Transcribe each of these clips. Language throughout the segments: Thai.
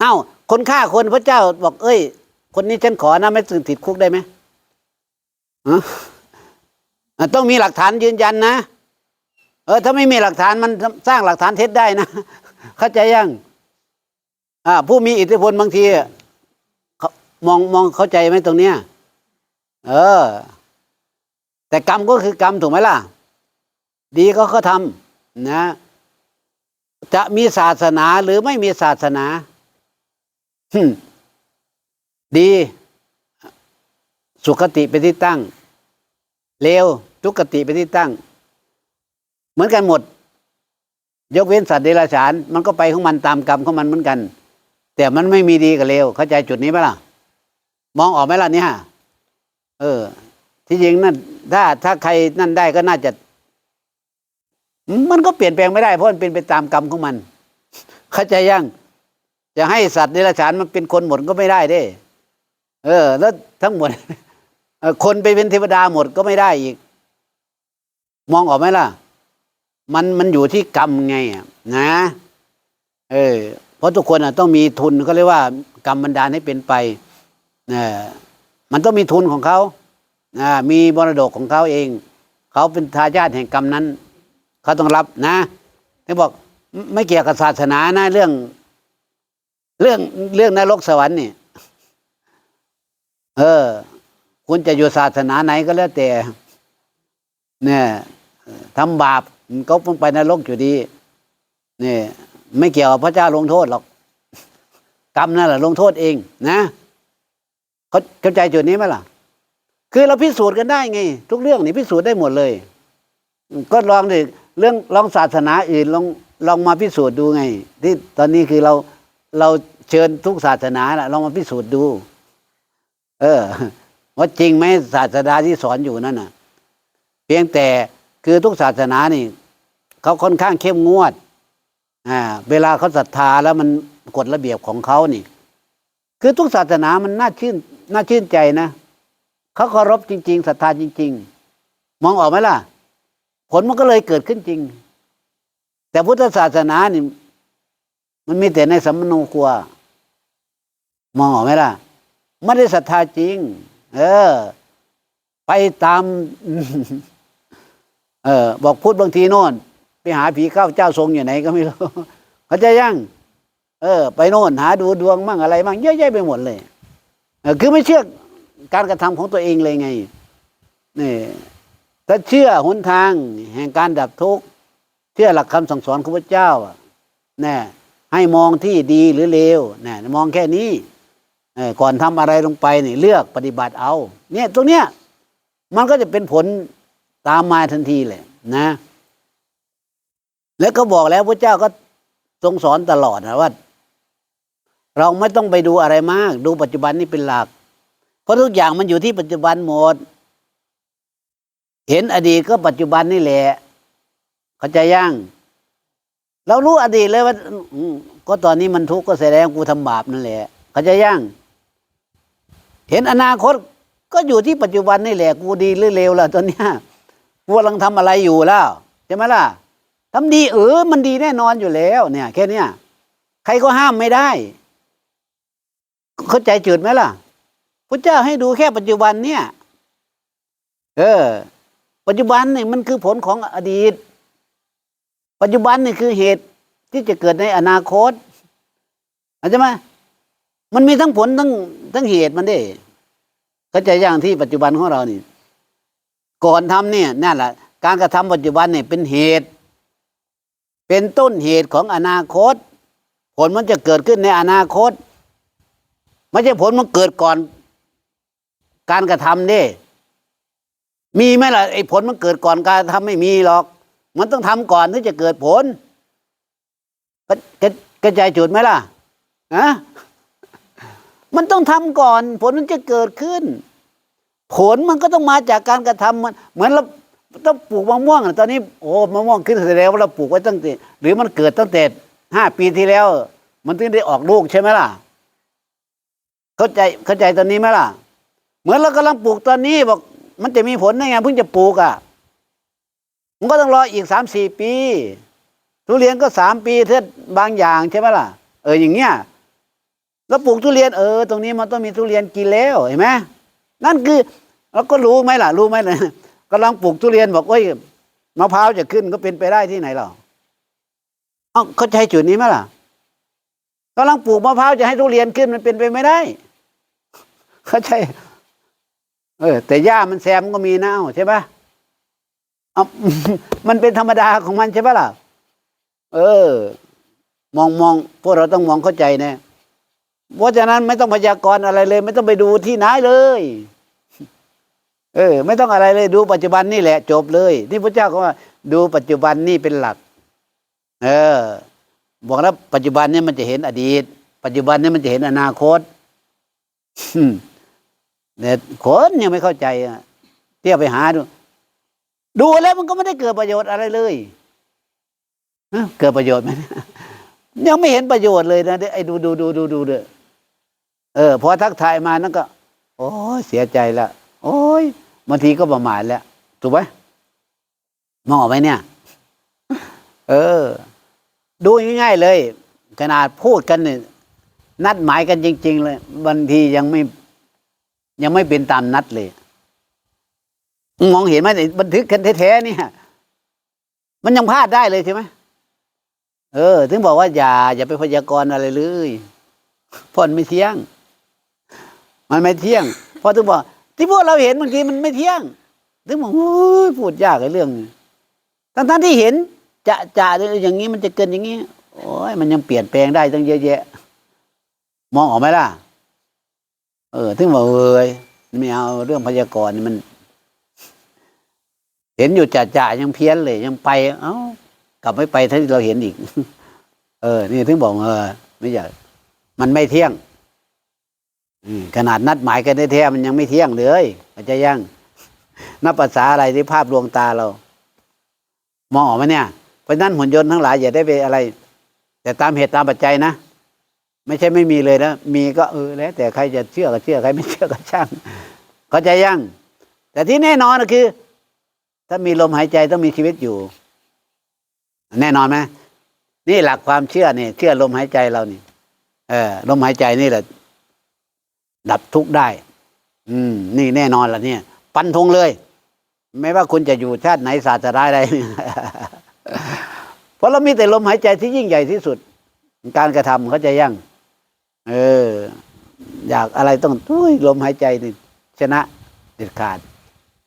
เอ้า คนฆ่าคนพระเจ้าบอก เอ้ย คนนี้ฉันขอนะไม่สึงติดคุกได้ไหมฮะต้องมีหลักฐานยืนยันนะ เออ ถ้าไม่มีหลักฐานมันสร้างหลักฐานเท็จได้นะ เข้าใจยัง อ่า ผู้มีอิทธิพลบางทีเขามองมองเข้าใจไหมตรงเนี้ย เออ แต่กรรมก็คือกรรมถูกไหมล่ะ ดีก็เขาทำนะ จะมีศาสนาหรือไม่มีศาสนา ดี สุขติเป็นที่ตั้ง เลวทุกติเป็นที่ตั้ง เหมือนกันหมด ยกเว้นสัตว์เดรัจฉาน มันก็ไปของมันตามกรรมของมันเหมือนกัน แต่มันไม่มีดีกับเลวเข้าใจจุดนี้ไหมล่ะ มองออกไหมล่ะเนี่ยเออ ที่จริงนั่นถ้าถ้าใครนั่นได้ก็น่าจะ มันก็เปลี่ยนแปลงไม่ได้เพราะมันเป็นไปตามกรรมของมัน เข้าใจยัง จะให้สัตว์เดรัจฉานมันเป็นคนหมดก็ไม่ได้เด้ เออ แล้วทั้งหมดคนไปเป็นเทวดาหมดก็ไม่ได้อีก มองออกไหมล่ะ มันมันอยู่ที่กรรมไงนะ เออ เพราะทุกคนต้องมีทุนเขาเรียกว่ากรรมบันดาลให้เป็นไปเออมันต้องมีทุนของเขาอ่ามีมรดกของเขาเอง เขาเป็นทายาทแห่งกรรมนั้น เขาต้องรับนะที่บอกไม่เกี่ยวกับศาสนานะเรื่อง เรื่องเรื่องนรกสวรรค์นี่ เออ คุณจะอยู่ศาสนาไหนก็แล้วแต่ เนี่ยทำบาปมันก็ต้องไปนรกอยู่ดี เนี่ยไม่เกี่ยวกับพระเจ้าลงโทษหรอก กรรมนั่นแหละลงโทษเอง นะเขาเข้าใจจุดนี้ไหมล่ะ คือเราพิสูจน์กันได้ไง ทุกเรื่องนี่พิสูจน์ได้หมดเลย ก็ลองดิเรื่องลองศาสนาอื่นลองลองมาพิสูจน์ดูไง ที่ตอนนี้คือเรา เราเชิญทุกศาสนาแหละลองมาพิสูจน์ดู เออ ว่าจริงไหมศาสดาที่สอนอยู่นั่นน่ะ เพียงแต่คือทุกศาสนานี่เขาค่อนข้างเข้มงวด อ่า เวลาเขาศรัทธาแล้วมันกฎระเบียบของเขานี่ คือทุกศาสนามันน่าชื่นน่าชื่นใจนะเขาเคารพจริง ๆศรัทธาจริง ๆ มองออกไหมล่ะ ผลมันก็เลยเกิดขึ้นจริง แต่พุทธศาสนานี่ มันมีแต่ในสัมมโนครัว มองออกไหมล่ะ ไม่ได้ศรัทธาจริง เออ ไปตาม เออ บอกพูดบางทีโน่น ไปหาผีเข้าเจ้าทรงอยู่ไหนก็ไม่รู้เขาจะยังเออ ไปโน่นหาดูดวงมั่งอะไรมั่งเยอะแยะไปหมดเลยเออคือไม่เชื่อการกระทำของตัวเองเลยไงนี่ถ้าเชื่อหนทางแห่งการดับทุกข์เชื่อหลักคำสั่งสอนของพระเจ้าอะแน่ ให้มองที่ดีหรือเลวน่มองแค่นี้ก่อนทำอะไรลงไปนี่เลือกปฏิบัติเอา เนี่ยตรงเนี้ยมันก็จะเป็นผลตามมาทันทีเลยนะ แล้วก็บอกแล้วพระเจ้าก็ทรงสอนตลอดนะว่า เราไม่ต้องไปดูอะไรมาก ดูปัจจุบันนี่เป็นหลัก เพราะทุกอย่างมันอยู่ที่ปัจจุบันหมด เห็นอดีตก็ปัจจุบันนี่แหละเข้าใจยัง เรารู้อดีตเลยว่าก็ตอนนี้มันทุกข์ก็แสดงกูทำบาปนั่นแหละเขาใจยังเห็นอนาคต ก็อยู่ที่ปัจจุบันนี่แหละ กูดีหรือเลวล่ะตอนเนี้ยกูกำลังทำอะไรอยู่แล้วใช่ไหมล่ะทำดีเออมันดีแน่นอนอยู่แล้ว เนี่ย แค่เนี้ยใครก็ห้ามไม่ได้ เข้าใจจุดไหมล่ะพระเจ้าให้ดูแค่ปัจจุบันเนี่ย เออ ปัจจุบันเนี่ยมันคือผลของอดีต ปัจจุบันนี่คือเหตุที่จะเกิดในอนาคตเข้าใจไหมมันมีทั้งผลทั้งทั้งเหตุมันได้เข้าใจอย่างที่ปัจจุบันของเรานี่ ก่อนทำเนี่ยนั่นแหละการกระทำปัจจุบันเนี่ยเป็นเหตุ เป็นต้นเหตุของอนาคต ผลมันจะเกิดขึ้นในอนาคตไม่ใช่ผลมันเกิดก่อน การกระทำเด้ มีไหมล่ะไอ้ผลมันเกิดก่อนการทำไม่มีหรอก มันต้องทำก่อนถึงจะเกิดผลกระกระจายจุดไหมล่ะอะมันต้องทำก่อน ผลมันจะเกิดขึ้น ผลมันก็ต้องมาจากการกระทำมันเหมือนเราต้องปลูกมะม่วงอะตอนนี้โอ้มะม่วงขึ้นแสดงว่าเราปลูกไว้ตั้งแต่หรือมันเกิดตั้งแต่ห้าปีที่แล้ว มันถึงได้ออกลูกใช่ไหมล่ะ เข้าใจเข้าใจตอนนี้ไหมล่ะ เหมือนเรากำลังปลูกตอนนี้บอก มันจะมีผลได้ไงเพิ่งจะปลูกอะ มันก็ต้องรออีกสามสี่ปี ทุเรียนก็สามปีเท่าบางอย่างใช่ไหมล่ะ เอออย่างเงี้ยแล้วปลูกทุเรียนเออ ตรงนี้มันต้องมีทุเรียนกินแล้วเห็นไหมนั่นคือเราก็รู้ไหมล่ะ รู้ไหมล่ะกำลังปลูกทุเรียนบอกเอ้ยมะพร้าวจะขึ้นก็เป็นไปได้ที่ไหนหรอเอ้าเขาใช้จุดนี้ไหมล่ะกำลังปลูกมะพร้าวจะให้ทุเรียนขึ้นมันเป็นไปไม่ได้ เขาใช่เออ แต่หญ้ามันแซมก็มีนะเอ้าใช่ปะเอา มันเป็นธรรมดาของมันใช่ปะล่ะ เออ มองมองพวกเราต้องมองเข้าใจนะเพราะฉะนั้นไม่ต้องพยากรณ์อะไรเลย ไม่ต้องไปดูที่ไหนเลย เออ ไม่ต้องอะไรเลยดูปัจจุบันนี่แหละ จบเลยที่พระเจ้าก็ว่า ดูปัจจุบันนี่เป็นหลัก เออ บอกแล้วปัจจุบันนี่มันจะเห็นอดีต ปัจจุบันนี่มันจะเห็นอนาคตเนี่ยคนยังไม่เข้าใจอะเที่ยวไปหาดู ดูแล้วมันก็ไม่ได้เกิดประโยชน์อะไรเลยเกิดประโยชน์ไหมยังไม่เห็นประโยชน์เลยนะไอ้ดูดูดูดูดูเด้อเออพอทักทายมานั่นก็ โอ้เสียใจละโอ้ยบางทีก็ประมาทแล้วถูกไหมมองออกไหมเนี่ย เออ ดูง่ายๆเลย ขนาดพูดกันเนี่ยนัดหมายกันจริง ๆ เลยบางทียังไม่ ยังไม่เป็นตามนัดเลย มองเห็นไหมเนี่ยบันทึกกันแท้ๆเนี่ยมันยังพลาดได้เลยใช่ไหมเออ ถึงบอกว่าอย่า อย่าไปพยากรณ์อะไรเลยพราะมันไม่เที่ยง มันไม่เที่ยงเพราะถึงบอก ที่พวกเราเห็นบางทีมันไม่เที่ยง ถึงบอกโอ้ยพูดยากไอ้เรื่องนี้ทั้งๆที่เห็น จะจะอย่างนี้มันจะเกินอย่างนี้โอ้ยมันยังเปลี่ยนแปลงได้ตั้งเยอะแยะ มองออกไหมล่ะ เออ ถึงบอกเอ้ยไม่เอาเรื่องพยากรณ์มัน เห็นอยู่จ่าจ่ายังเพี้ยนเลย ยังไป เอ้ากลับไม่ไปถ้าเราเห็นอีก เออ นี่ถึงบอกเออไม่อยากมันไม่เที่ยงขนาดนัดหมายกันแท้ๆมันยังไม่เที่ยงเลยอาจจะยังนับภาษาอะไรที่ภาพลวงตาเรา มองออกไหมเนี่ยเพราะฉะนั้นหุ่นยนต์ทั้งหลายอย่าได้ไปอะไร แต่ตามเหตุตามปัจจัยนะไม่ใช่ไม่มีเลยนะมีก็เออแล้ว แต่ใครจะเชื่อก็เชื่อใครไม่เชื่อก็ช่างเข้าใจยังแต่ที่แน่นอนก็คือ ถ้ามีลมหายใจต้องมีชีวิตอยู่ แน่นอนไหมนี่หลักความเชื่อนี่เชื่อลมหายใจเรานี่เออลมหายใจนี่แหละ ดับทุกข์ได้ อืม นี่แน่นอนละเนี่ยปันธงเลย ไม่ว่าคุณจะอยู่ชาติไหนศาสนาใดเพราะเรามีแต่ลมหายใจที่ยิ่งใหญ่ที่สุด การกระทำเขาใจยังเออ อยากอะไรต้องอุ้ยลมหายใจนี่ชนะเด็ดขาด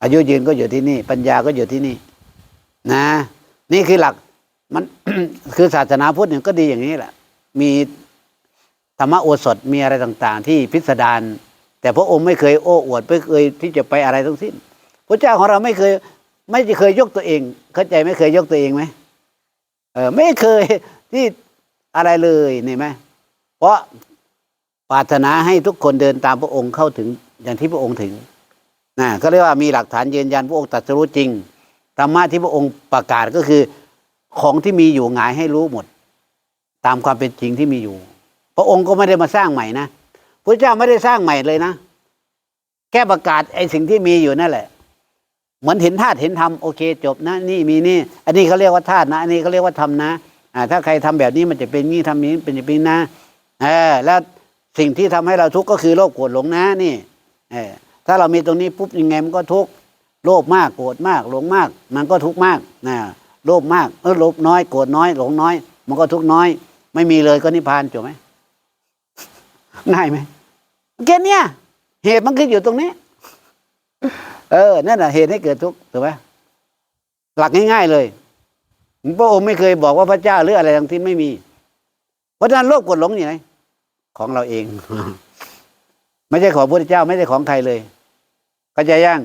อายุยืนก็อยู่ที่นี่ ปัญญาก็อยู่ที่นี่ นะ นี่คือหลักมันคือศาสนาพุทธเนี่ยก็ดีอย่างนี้แหละ มีธรรมโอสถมีอะไรต่าง ๆ ที่พิสดารแต่พระองค์ไม่เคยโอ้อวดไม่เคยที่จะไปอะไรทั้งสิ้น พระเจ้าของเราไม่เคย ไม่เคยยกตัวเอง เข้าใจไม่เคยยกตัวเองไหมเออไม่เคยที่อะไรเลยนี่ไหมเพราะปรารถนาให้ทุกคนเดินตามพระองค์เข้าถึงอย่างที่พระองค์ถึง นะก็เรียกว่ามีหลักฐานยืนยันพระองค์ตรัสรู้จริงธรรมะที่พระองค์ประกาศก็คือของที่มีอยู่หงายให้รู้หมด ตามความเป็นจริงที่มีอยู่ พระองค์ก็ไม่ได้มาสร้างใหม่นะพระเจ้าไม่ได้สร้างใหม่เลยนะแค่ประกาศไอ้สิ่งที่มีอยู่นั่นแหละเหมือนเห็นธาตุเห็นธรรมโอเคจบนะ นี่มีนี่ อันนี้เขาเรียกว่าธาตุนะอันนี้เขาเรียกว่าธรรมนะอ่าถ้าใครทำแบบนี้มันจะเป็นงี้ทำนี้เป็นอย่างนี้นะเออแล้วสิ่งที่ทำให้เราทุกข์ก็คือโลภโกรธหลงนะนี่เออ ถ้าเรามีตรงนี้ปุ๊บยังไงมันก็ทุกข์โลภมากโกรธมากหลงมาก มันก็ทุกข์มากนะโลภมากเออโลภน้อยโกรธน้อยหลงน้อย มันก็ทุกข์น้อย ไม่มีเลยก็นิพพานจบไหมง่ายไหมแค่เนี้ยเหตุมันคืออยู่ตรงนี้ เออนั่นแหละเหตุให้เกิดทุกข์ถูกไหมหลักง่ายๆเลยพระองค์ไม่เคยบอกว่าพระเจ้าหรืออะไรทั้งที่ไม่มี เพราะฉะนั้นโลภกดหลงอยู่ไหนของเราเอง ไม่ใช่ของพระเจ้า ไม่ใช่ของใครเลย เข้าใจยัง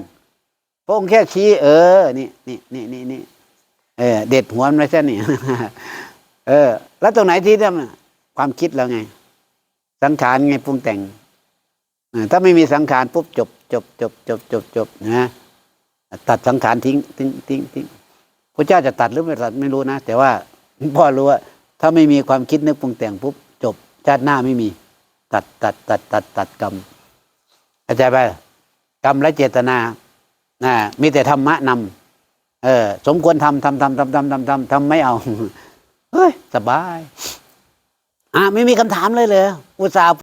พระองค์แค่ชี้เออ นี่นี่นี่นี่นี่เออ เด็ดหัวมันไม่ใช่นี่เออ แล้วตรงไหนที่ทำความคิดเราไง สังขารไงปรุงแต่งถ้าไม่มีสังขารปุ๊บจบจบจบจบจบจบนะตัดสังขารทิ้งทิ้งทิ้งทิ้งพระเจ้าจะตัดหรือไม่ตัดไม่รู้นะ แต่ว่าพ่อรู้ว่า ถ้าไม่มีความคิดนึกปรุงแต่งปุ๊บจบชาติหน้าไม่มี ตัดตัดตัดตัดตัดกรรมเข้าใจไหม กรรมและเจตนานะมีแต่ธรรมะนำเออ สมควรทำทำทำทำทำทำทำทำไม่เอาเฮ้ย สบาย อะไม่มีคำถามเลยเลยอุตส่าห์